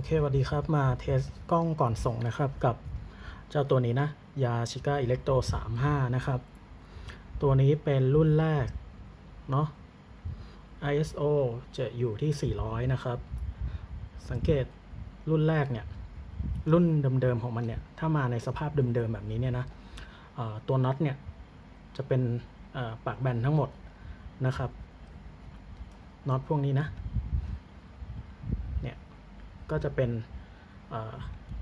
อเคสวัสดีครับ มาเทสกล้องก่อนส่งนะครับกับเจ้าตัวนี้นะ ยาชิก้าอิเล็กโต35 นะครับ ตัวนี้เป็นรุ่นแรก เนาะ ISO จะอยู่ที่ 400 นะครับ สังเกตรุ่นแรกเนี่ย รุ่นเดิมๆของมันเนี่ย ถ้ามาในสภาพเดิมๆแบบนี้เนี่ยนะตัวน็อตเนี่ย จะเป็นปากแบนทั้งหมดนะครับน็อตพวกนี้นะ ก็จะเป็น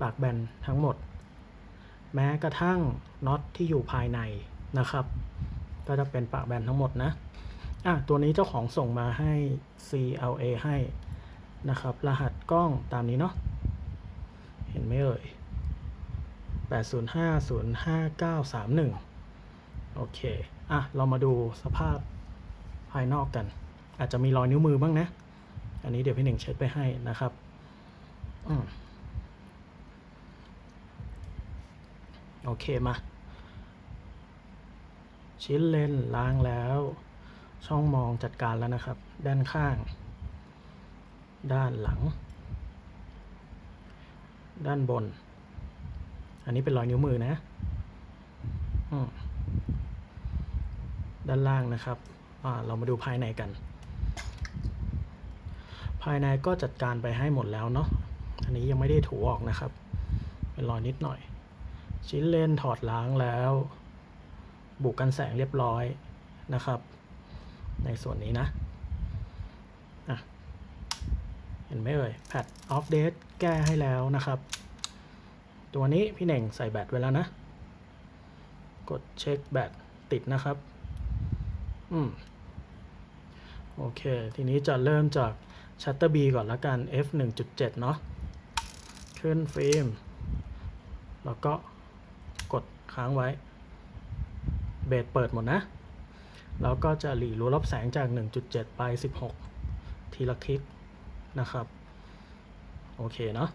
ปากแบนทั้งหมด แม้กระทั่งน็อตที่อยู่ภายในนะครับ ก็จะเป็นปากแบนทั้งหมดนะอะตัวนี้เจ้าของส่งมาให้ CLA ให้นะครับ รหัสกล้องตามนี้เนาะเห็นไหมเอ่ย8050591โอเค อะ เรามาดูสภาพภายนอกกัน อาจจะมีรอยนิ้วมือบ้างนะ อันนี้เดี๋ยวพี่หนึ่งเช็ดไปให้นะครับ โอเคมา ชิ้นเลนล้างแล้ว ช่องมองจัดการแล้วนะครับ ด้านข้าง ด้านหลัง ด้านบน อันนี้เป็นรอยนิ้วมือนะด้านล่างนะครับเรามาดูภายในกัน ภายในก็จัดการไปให้หมดแล้วเนาะ อันนี้ยังไม่ได้ถูออกนะครับ เป็นรอยนิดหน่อย ชิ้นเลนถอดล้างแล้ว บุกกันแสงเรียบร้อยนะครับ ในส่วนนี้นะะเห็นไหมเอ่ยแพดออฟเดตแก้ให้แล้วนะครับ ตัวนี้พี่เน่งใส่แบตไว้แล้วนะ กดเช็คแบตติดนะครับ อืมโอเค ทีนี้จะเริ่มจากชัตเตอร์ B ก่อนละกัน f 1.7 เนาะ ขึ้นฟิล์มแล้วก็กดค้างไว้ เบสเปิดหมดนะ แล้วก็จะหลีรูรับแสงจาก 1.7 ไป 16 ทีละคลิกนะครับ โอเคเนาะ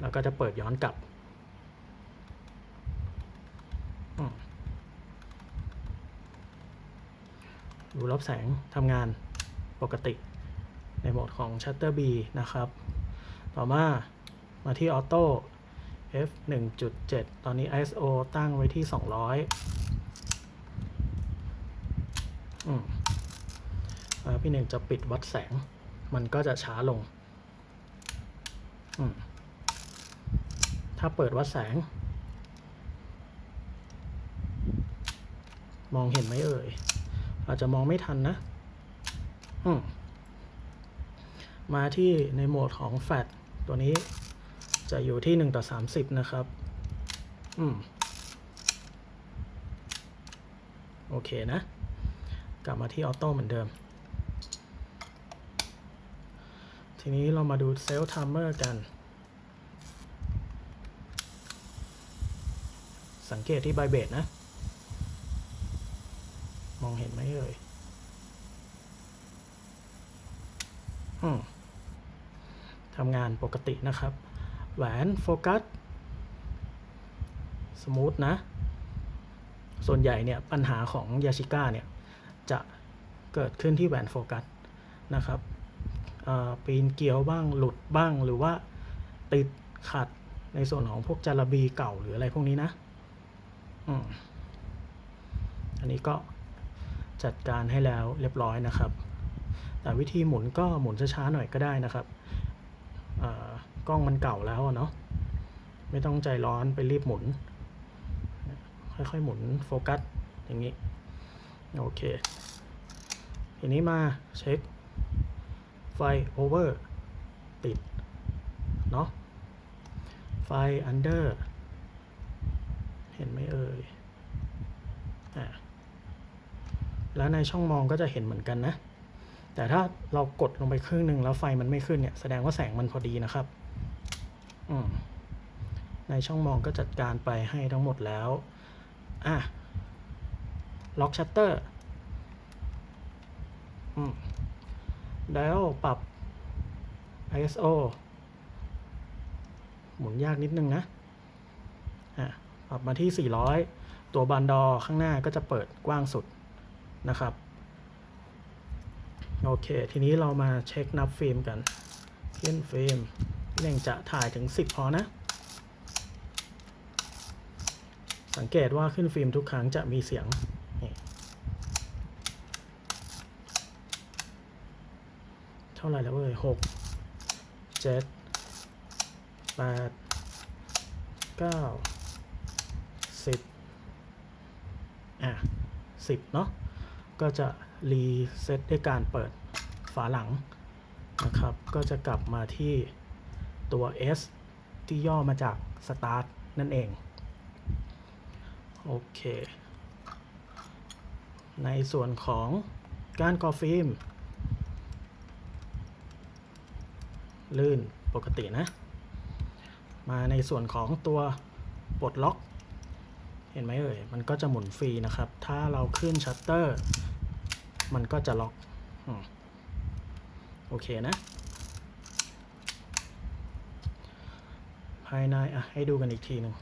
แล้วก็จะเปิดย้อนกลับรูรับแสงทำงานปกติในโหมดของ Shutter B นะครับ ต่อมา มาที่ Auto f 1.7 ตอนนี้ ISO ตั้งไว้ที่ 200อืมแล้วพี่หนึ่งจะปิดวัดแสง มันก็จะช้าลง ถ้าเปิดวัดแสง มองเห็นไหมเอ่ย อาจจะมองไม่ทันนะมมาที่ในโหมดของแฟลชตัวนี้ จะอยู่ที่ 1 ต่อ 30 นะครับ อืม โอเคนะ กลับมาที่ออโต้เหมือนเดิม ทีนี้เรามาดูเซลล์ไทม์เมอร์กัน สังเกตที่ไบเบดนะ มองเห็นไหมเอ่ย อืมทำงานปกตินะครับ แหวนโฟกัสสมูทนะ ส่วนใหญ่เนี่ยปัญหาของยาชิก้าเนี่ยจะเกิดขึ้นที่แหวนโฟกัสนะครับปีนเกลียวบ้างหลุดบ้างหรือว่าติดขัดในส่วนของพวกจาระบีเก่าหรืออะไรพวกนี้นะออันนี้ก็จัดการให้แล้วเรียบร้อยนะครับ แต่วิธีหมุนก็หมุนช้าๆหน่อยก็ได้นะครับ กล้องมันเก่าแล้วอะเนาะไม่ต้องใจร้อนไปรีบหมุน ค่อยๆหมุนโฟกัสอย่างนี้ โอเค ทีนี้มาเช็คไฟโอเวอร์ติด เนาะไฟอันเดอร์เห็นไหมเอ่ยอะแล้วในช่องมองก็จะเห็นเหมือนกันนะ แต่ถ้าเรากดลงไปครึ่งหนึ่งแล้วไฟมันไม่ขึ้นเนี่ย แสดงว่าแสงมันพอดีนะครับ ในช่องมองก็จัดการไปให้ทั้งหมดแล้ว อะ ล็อกชัตเตอร์อืมแล้วปรับ ISO หมุนยากนิดนึงนะ อะ ปรับมาที่ 400 ตัวบันดอข้างหน้าก็จะเปิดกว้างสุดนะครับ โอเค ทีนี้เรามาเช็คนับฟิล์มกันขึ้นฟิล์ม เน่งจะถ่ายถึง 10 พอนะ สังเกตว่าขึ้นฟิล์มทุกครั้งจะมีเสียงเท่าไหร่แล้วเว้ยหกเจ็ดแปดเก้าสิบอะสิบเนาะก็จะรีเซ็ตด้วยการเปิดฝาหลังนะครับ ก็จะกลับมาที่ ตัว S ที่ย่อมาจาก Start นั่นเอง โอเค ในส่วนของการกรอฟิล์ม ลื่นปกตินะ มาในส่วนของตัวปลดล็อก เห็นไหมเอ่ย มันก็จะหมุนฟรีนะครับ ถ้าเราขึ้นชัตเตอร์ มันก็จะล็อก โอเคนะ ภายในอะให้ดูกันอีกทีหนึ่ง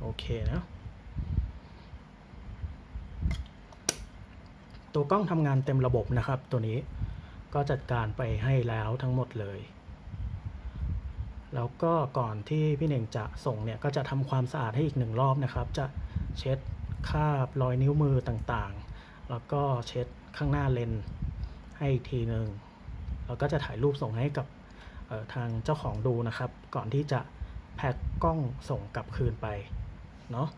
โอเคนะตัวกล้องทำงานเต็มระบบนะครับ ตัวนี้ก็จัดการไปให้แล้วทั้งหมดเลย แล้วก็ก่อนที่พี่เน่งจะส่งเนี่ยก็จะทำความสะอาดให้อีกหนึ่งรอบนะครับ จะเช็ดคราบรอยนิ้วมือต่างๆ แล้วก็เช็ดข้างหน้าเลนให้อีกทีหนึ่ง เราก็จะถ่ายรูปส่งให้กับทางเจ้าของดูนะครับ ก่อนที่จะแพ็คกล้องส่งกลับคืนไปเนาะ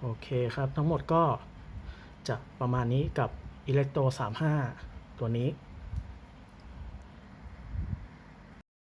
โอเคครับทั้งหมดก็จะประมาณนี้กับ Electro 35 ตัวนี้